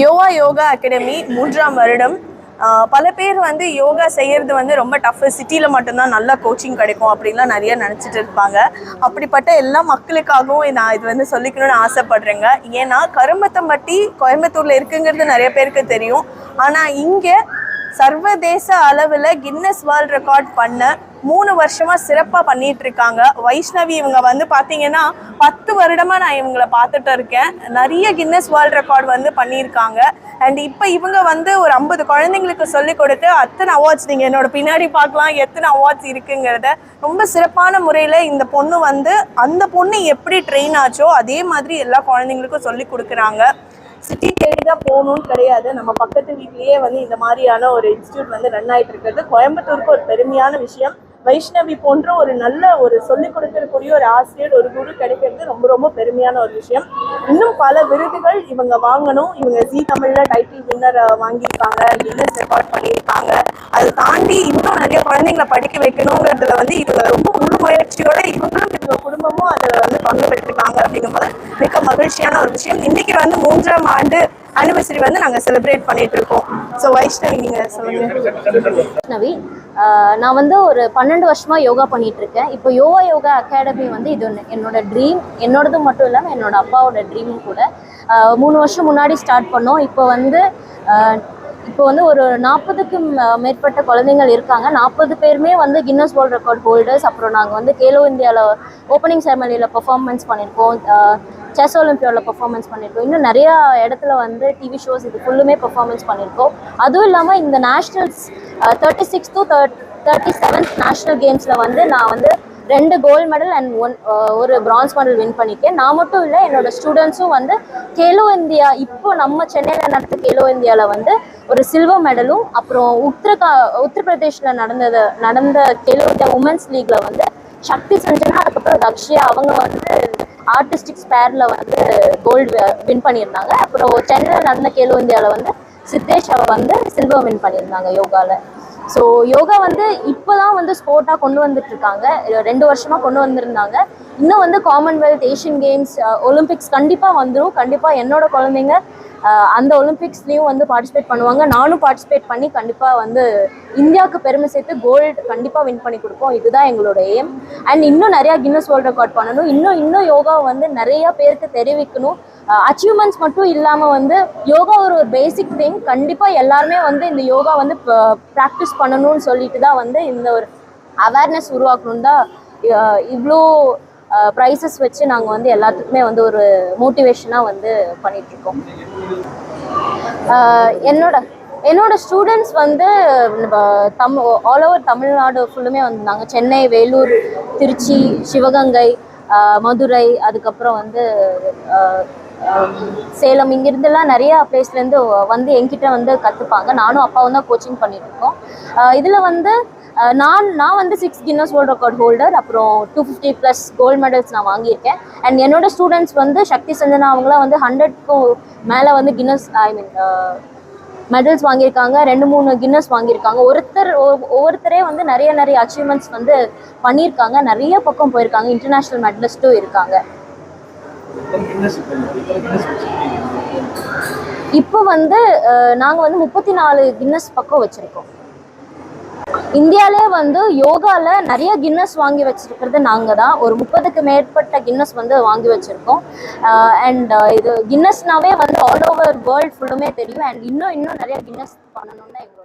Yoga yoga academy மூன்றாம் வருடம். பல பேர் வந்து யோகா செய்கிறது வந்து ரொம்ப டஃப் சிட்டியில் மட்டும்தான் நல்ல கோச்சிங் கிடைக்கும் அப்படின்லாம் நிறைய நினச்சிட்டு இருப்பாங்க. அப்படிப்பட்ட எல்லா மக்களுக்காகவும் நான் இது வந்து சொல்லிக்கணும்னு ஆசைப்படுறேங்க. ஏன்னா கரும்பத்தம்பட்டி கோயம்புத்தூரில் இருக்குங்கிறது நிறைய பேருக்கு தெரியும். ஆனால் இங்கே சர்வதேச அளவில் கின்னஸ் வேர்ல்ட் ரெக்கார்ட் பண்ண மூணு வருஷமாக சிறப்பாக பண்ணிட்டு இருக்காங்க. வைஷ்ணவி இவங்க வந்து பார்த்தீங்கன்னா பத்து வருடமாக நான் இவங்களை பார்த்துட்டு இருக்கேன். நிறைய கின்னஸ் வேர்ல்ட் ரெக்கார்ட் வந்து பண்ணியிருக்காங்க. அண்ட் இப்போ இவங்க வந்து ஒரு ஐம்பது குழந்தைங்களுக்கு சொல்லி கொடுத்து அத்தனை அவார்ட்ஸ் நீங்கள் என்னோட பின்னாடி பார்க்கலாம் எத்தனை அவார்ட்ஸ் இருக்குங்கிறத ரொம்ப சிறப்பான முறையில் இந்த பொண்ணு வந்து அந்த பொண்ணு எப்படி ட்ரெயின் ஆச்சோ அதே மாதிரி எல்லா குழந்தைங்களுக்கும் சொல்லி கொடுக்குறாங்க. சிட்டி தேடி தான் போகணும்னு கிடையாது. நம்ம பக்கத்து வீட்லயே வந்து இந்த மாதிரியான ஒரு இன்ஸ்டியூட் வந்து ரன் ஆயிட்டு இருக்கிறது. கோயம்புத்தூருக்கு ஒரு பெருமையான விஷயம். வைஷ்ணவி போன்ற ஒரு நல்ல ஒரு சொல்லிக் கொடுக்கக்கூடிய ஒரு ஆசிரியர் ஒரு குரு கிடைக்கிறது ரொம்ப ரொம்ப பெருமையான ஒரு விஷயம். இன்னும் பல விருதுகள் இவங்க வாங்கணும். இவங்க ஜி தமிழ்ல டைட்டில் வின்னர் வாங்கியிருக்காங்க. கின்னஸ் ரெக்கார்ட் பண்ணியிருக்காங்க. அதை தாண்டி இன்னும் நிறைய குழந்தைங்களை படிக்க வைக்கணுங்கிறதுல வந்து இவங்க ரொம்ப முழு முயற்சியோட இவங்களும் இவங்க குடும்பமும் அதில் வந்து பங்கு பெற்றிருக்காங்க அப்படிங்கும்போது மிக மகிழ்ச்சியான ஒரு விஷயம். இன்னைக்கு வந்து மூன்றாம் ஆண்டு அனிவர்சரி வந்து நாங்கள் செலிப்ரேட் பண்ணிட்டு இருக்கோம். ஸோ வைஷ்ணவி நீங்கள் சொல்லுங்க. நவி நான் வந்து ஒரு பன்னெண்டு வருஷமா யோகா பண்ணிட்டு இருக்கேன். இப்போ யோகா யோகா அகாடமி வந்து இது ஒன்று என்னோட ட்ரீம் என்னோடது மட்டும் இல்லாமல் என்னோட அப்பாவோட ட்ரீமும் கூட. மூணு வருஷம் முன்னாடி ஸ்டார்ட் பண்ணோம். இப்போ வந்து இப்போ வந்து ஒரு நாற்பதுக்கும் மேற்பட்ட குழந்தைங்கள் இருக்காங்க. நாற்பது பேருமே வந்து கின்னஸ் வேர்ல்ட் ரெக்கார்ட் ஹோல்டர்ஸ் அப்புறம் நாங்கள் வந்து கேலோ இந்தியாவில் ஓப்பனிங் செரமனியில் பர்ஃபார்மன்ஸ் பண்ணியிருக்கோம். செஸ் ஒலிம்பியாவில் பர்ஃபார்மன்ஸ் பண்ணியிருக்கோம். இன்னும் நிறையா இடத்துல வந்து டிவி ஷோஸ் இது ஃபுல்லுமே பெர்ஃபார்மன்ஸ் பண்ணியிருக்கோம். அதுவும் இல்லாமல் இந்த nationals thirty six to thirty seventh national கேம்ஸில் வந்து நான் வந்து ரெண்டு கோல்டு மெடல் அண்ட் ஒன் ஒரு பிரான்ஸ் மெடல் வின் பண்ணியிருக்கேன் நான் மட்டும் இல்லை என்னோட ஸ்டூடெண்ட்ஸும் வந்து கேலோ இந்தியா இப்போ நம்ம சென்னையில் நடந்த கேலோ இந்தியாவில் வந்து ஒரு சில்வர் மெடலும் அப்புறம் உத்தரகா உத்தரப்பிரதேஷில் நடந்தது நடந்த கேலோ இந்தியா உமன்ஸ் லீக்ல வந்து சக்தி சஞ்சனா அதுக்கப்புறம் தக்ஷியா அவங்க வந்து ஆர்டிஸ்டிக் ஸ்பேரில் வந்து கோல்டு வின் பண்ணியிருந்தாங்க. அப்புறம் சென்னையில் நடந்த கேலோ இந்தியாவில் வந்து சித்தேஷ் அவ வந்து சில்வர் வின் பண்ணியிருந்தாங்க யோகாவில் ஸோ யோகா வந்து இப்போ தான் வந்து ஸ்போர்ட்டாக கொண்டு வந்துட்டு இருக்காங்க. ரெண்டு வருஷமாக கொண்டு வந்திருந்தாங்க. இன்னும் வந்து காமன்வெல்த் ஏஷியன் கேம்ஸ் ஒலிம்பிக்ஸ் கண்டிப்பாக வந்துடும் கண்டிப்பாக என்னோட குழந்தைங்க அந்த ஒலிம்பிக்ஸ்லேயும் வந்து பார்ட்டிசிபேட் பண்ணுவாங்க. நானும் பார்ட்டிசிபேட் பண்ணி கண்டிப்பாக வந்து இந்தியாவுக்கு பெருமை சேர்த்து கோல்டு கண்டிப்பாக வின் பண்ணி கொடுப்போம். இதுதான் எங்களோட எய்ம் அண்ட் இன்னும் நிறையா கின்னஸ் வேர்ல்ட் ரெக்கார்ட் பண்ணணும். இன்னும் இன்னும் யோகா வந்து நிறைய பேருக்கு தெரிவிக்கணும். அச்சீவ்மெண்ட்ஸ் மட்டும் இல்லாமல் வந்து யோகா ஒரு ஒரு பேசிக் திங் கண்டிப்பாக எல்லாருமே வந்து இந்த யோகா வந்து ப்ராக்டிஸ் பண்ணணும்னு சொல்லிட்டு தான் வந்து இந்த ஒரு அவேர்னஸ் உருவாக்கணும் தான் இவ்வளோ ப்ரைஸஸ் வச்சு நாங்கள் வந்து எல்லாத்துக்குமே வந்து ஒரு மோட்டிவேஷனாக வந்து பண்ணிகிட்ருக்கோம் என்னோட என்னோட ஸ்டூடெண்ட்ஸ் வந்து தம் ஆல் ஓவர் தமிழ்நாடு ஃபுல்லுமே வந்திருந்தாங்க சென்னை வேலூர் திருச்சி சிவகங்கை மதுரை அதுக்கப்புறம் வந்து சேலம் இங்கிருந்தெல்லாம் நிறையா பிளேஸ்லேருந்து வந்து என்கிட்ட வந்து கற்றுப்பாங்க நானும் அப்பாவும் தான் கோச்சிங் பண்ணிகிட்ருக்கோம் இதில் வந்து நான் நான் வந்து six Guinness world record holder அப்புறம் two fifty plus gold medals நான் வாங்கியிருக்கேன். அண்ட் என்னோட ஸ்டூடெண்ட்ஸ் வந்து சக்தி சஞ்சனா அவங்களாம் வந்து ஹண்ட்ரட்க்கும் மேலே வந்து கின்னஸ் ஐ மீன் மெடல்ஸ் வாங்கியிருக்காங்க. ரெண்டு மூணு கின்னஸ் வாங்கியிருக்காங்க. ஒருத்தர் ஒ- ஒவ்வொருத்தரே வந்து நிறைய நிறைய அச்சீவ்மெண்ட்ஸ் வந்து பண்ணியிருக்காங்க. நிறைய பக்கம் போயிருக்காங்க. இன்டர்நேஷ்னல் மெடலிஸ்ட்டும் இருக்காங்க. இப்போ வந்து நாங்கள் வந்து முப்பத்தி நாலு கின்னஸ் பக்கம் வச்சுருக்கோம். இந்தியாவிலே வந்து யோகாவில் நிறைய கின்னஸ் வாங்கி வச்சிருக்கிறது நாங்கள் தான் ஒரு முப்பதுக்கு மேற்பட்ட கின்னஸ் வந்து வாங்கி வச்சுருக்கோம். அண்ட் இது கின்னஸ்னாவே வந்து ஆல் ஓவர் வேர்ல்ட் ஃபுல்லுமே தெரியும். அண்ட் இன்னும் இன்னும் நிறைய கின்னஸ் பண்ணணும்னு தான் எங்களோட